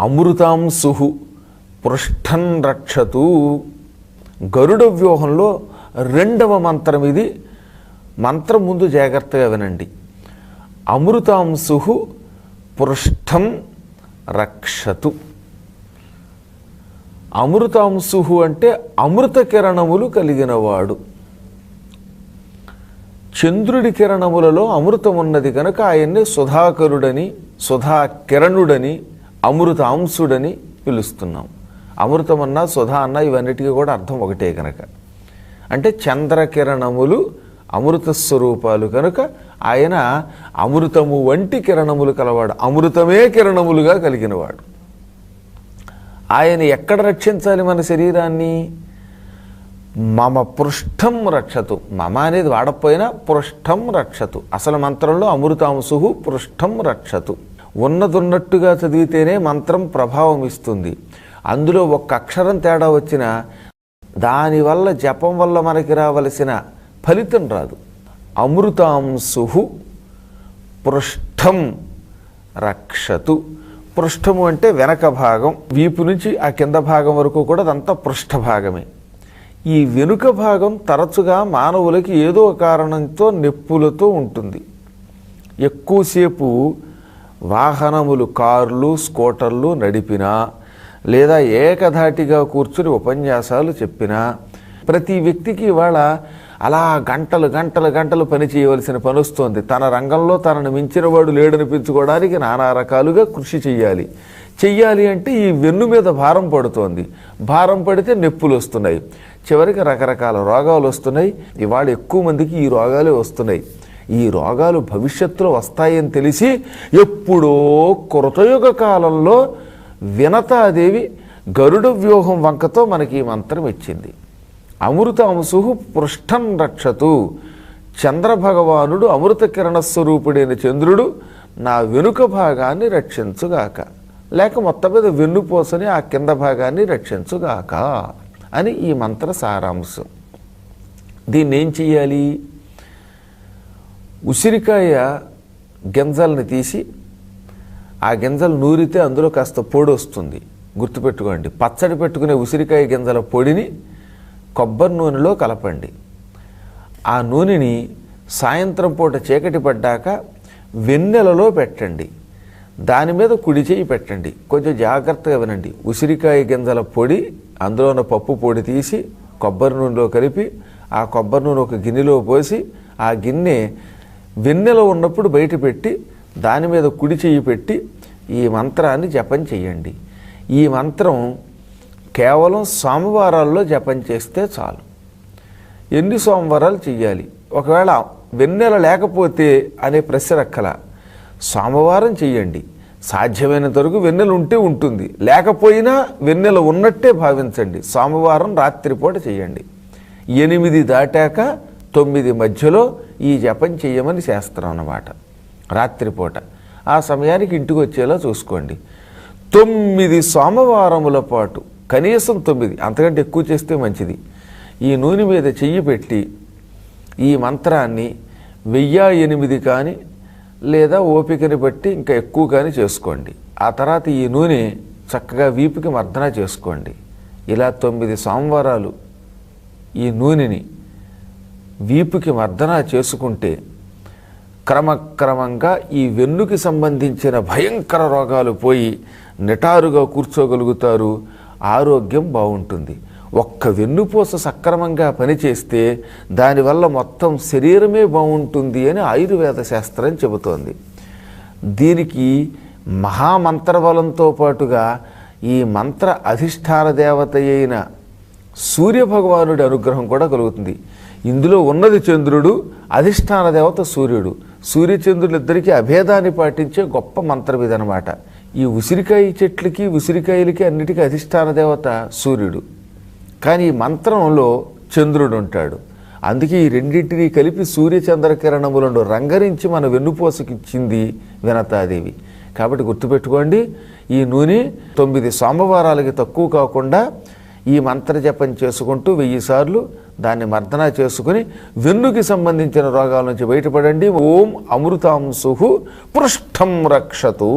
అమృతాంశు పృష్ఠం రక్షతు. గరుడ వ్యూహంలో రెండవ మంత్రం ఇది. మంత్రం ముందు జాగ్రత్తగా వినండి. అమృతాంశు పృష్ఠం రక్షతు. అమృతాంశు అంటే అమృత కిరణములు కలిగినవాడు. చంద్రుడి కిరణములలో అమృతం ఉన్నది కనుక ఆయన్ని సుధాకరుడని సుధా అమృత అమృతాంశుడని పిలుస్తున్నాం. అమృతం అన్నా సుధా అన్న ఇవన్నిటికీ కూడా అర్థం ఒకటే కనుక అంటే చంద్రకిరణములు అమృత స్వరూపాలు కనుక ఆయన అమృతము వంటి కిరణములు కలవాడు. అమృతమే కిరణములుగా కలిగినవాడు. ఆయన ఎక్కడ రక్షించాలి మన శరీరాన్ని? మమ పృష్ఠం రక్షతు. మమ అనేది వాడకపోయినా పృష్ఠం రక్షతు. అసలు మంత్రంలో అమృతాంశు పృష్ఠం రక్షతు. ఉన్నదున్నట్టుగా చదివితేనే మంత్రం ప్రభావం ఇస్తుంది. అందులో ఒక్క అక్షరం తేడా వచ్చినా దానివల్ల జపం వల్ల మనకి రావలసిన ఫలితం రాదు. అమృతాంశు పృష్ఠం రక్షతు. పృష్ఠము అంటే వెనక భాగం. వీపు నుంచి ఆ కింద భాగం వరకు కూడా అదంతా పృష్ఠ భాగమే. ఈ వెనుక భాగం తరచుగా మానవులకి ఏదో కారణంతో నొప్పులతో ఉంటుంది. ఎక్కువసేపు వాహనములు కార్లు స్కూటర్లు నడిపినా లేదా ఏకధాటిగా కూర్చుని ఉపన్యాసాలు చెప్పినా ప్రతి వ్యక్తికి ఇవాళ అలా గంటలు గంటలు గంటలు పని చేయవలసిన పని వస్తుంది తన రంగంలో తనను మించిన వాడు లేడనిపించుకోవడానికి నానా రకాలుగా కృషి చెయ్యాలి. చెయ్యాలి అంటే ఈ వెన్ను మీద భారం పడుతోంది. భారం పడితే నొప్పులు వస్తున్నాయి. చివరికి రకరకాల రోగాలు వస్తున్నాయి. ఇవాళ ఎక్కువ మందికి ఈ రోగాలే వస్తున్నాయి. ఈ రోగాలు భవిష్యత్తులో వస్తాయని తెలిసి ఎప్పుడో కృతయుగ కాలంలో వినతాదేవి గరుడ వ్యూహం వంకతో మనకి ఈ మంత్రం ఇచ్చింది. అమృత అంశు పృష్ఠం రక్షతు. చంద్రభగవానుడు అమృత కిరణ స్వరూపుడైన చంద్రుడు నా వెనుక భాగాన్ని రక్షించుగాక. లేక మొత్తం మీద వెన్నుపోసని ఆ కింద భాగాన్ని రక్షించుగాక అని ఈ మంత్ర సారాంశం. దీన్ని ఏం చేయాలి ఉసిరికాయ గింజల్ని తీసి ఆ గింజలు నూరితే అందులో కాస్త పొడి వస్తుంది. గుర్తుపెట్టుకోండి. పచ్చడి పెట్టుకునే ఉసిరికాయ గింజల పొడిని కొబ్బరి నూనెలో కలపండి. ఆ నూనెని సాయంత్రం పూట చీకటి పడ్డాక వెన్నెలలో పెట్టండి. దాని మీద కుడి చేయి పెట్టండి. కొంచెం జాగ్రత్తగా వినండి. ఉసిరికాయ గింజల పొడి అందులో ఉన్న పప్పు పొడి తీసి కొబ్బరి నూనెలో కలిపి ఆ కొబ్బరి నూనె ఒక గిన్నెలో పోసి ఆ గిన్నె వెన్నెల ఉన్నప్పుడు బయట పెట్టి దాని మీద కుడి చెయ్యి పెట్టి ఈ మంత్రాన్ని జపం చేయండి ఈ మంత్రం కేవలం సోమవారాల్లో జపం చేస్తే చాలు. ఎన్ని సోమవారాలు చెయ్యాలి? ఒకవేళ వెన్నెల లేకపోతే అనే ప్రశ్న రక్కల సోమవారం చెయ్యండి. సాధ్యమైనంత వరకు వెన్నెల ఉంటే ఉంటుంది. లేకపోయినా వెన్నెల ఉన్నట్టే భావించండి. సోమవారం రాత్రిపూట చేయండి ఎనిమిది దాటాక తొమ్మిది మధ్యలో ఈ జపం చేయమని శాస్త్రం అన్నమాట. రాత్రిపూట. ఆ సమయానికి ఇంటికి వచ్చేలా చూసుకోండి. తొమ్మిది సోమవారముల పాటు కనీసం తొమ్మిది అంతకంటే ఎక్కువ చేస్తే మంచిది. ఈ నూనె మీద చెయ్యి పెట్టి ఈ మంత్రాన్ని వెయ్యి ఎనిమిది కానీ లేదా ఓపికని బట్టి ఇంకా ఎక్కువ కానీ చేసుకోండి. ఆ తర్వాత ఈ నూనె చక్కగా వీపుకి మర్దన చేసుకోండి. ఇలా తొమ్మిది సోమవారాలు ఈ నూనెని వీపుకి మర్దన చేసుకుంటే క్రమక్రమంగా ఈ వెన్నుకి సంబంధించిన భయంకర రోగాలు పోయి నిటారుగా కూర్చోగలుగుతారు. ఆరోగ్యం బాగుంటుంది. ఒక్క వెన్నుపూస సక్రమంగా పనిచేస్తే దానివల్ల మొత్తం శరీరమే బాగుంటుంది అని ఆయుర్వేద శాస్త్రం చెబుతోంది. దీనికి మహామంత్రబలంతో పాటుగా ఈ మంత్ర అధిష్టాన దేవత అయిన సూర్యభగవానుడి అనుగ్రహం కూడా కలుగుతుంది. ఇందులో ఉన్నది చంద్రుడు అధిష్టాన దేవత సూర్యుడు. సూర్యచంద్రులిద్దరికీ అభేదాన్ని పాటించే గొప్ప మంత్రం ఇదనమాట ఈ ఉసిరికాయ చెట్లకి ఉసిరికాయలకి అన్నిటికీ అధిష్టాన దేవత సూర్యుడు. కానీ ఈ మంత్రంలో చంద్రుడు ఉంటాడు. అందుకే ఈ రెండింటినీ కలిపి సూర్యచంద్ర కిరణములను రంగరించి మన వెన్నుపోసకిచ్చింది వినతాదేవి. కాబట్టి గుర్తుపెట్టుకోండి ఈ నూనె తొమ్మిది సోమవారాలకి తక్కువ కాకుండా ఈ మంత్ర జపం చేసుకుంటూ వెయ్యి సార్లు దాన్ని మర్దన చేసుకుని వెన్నుకి సంబంధించిన రోగాల నుంచి బయటపడండి. ఓం అమృతాంశు పృష్ఠం రక్షతు.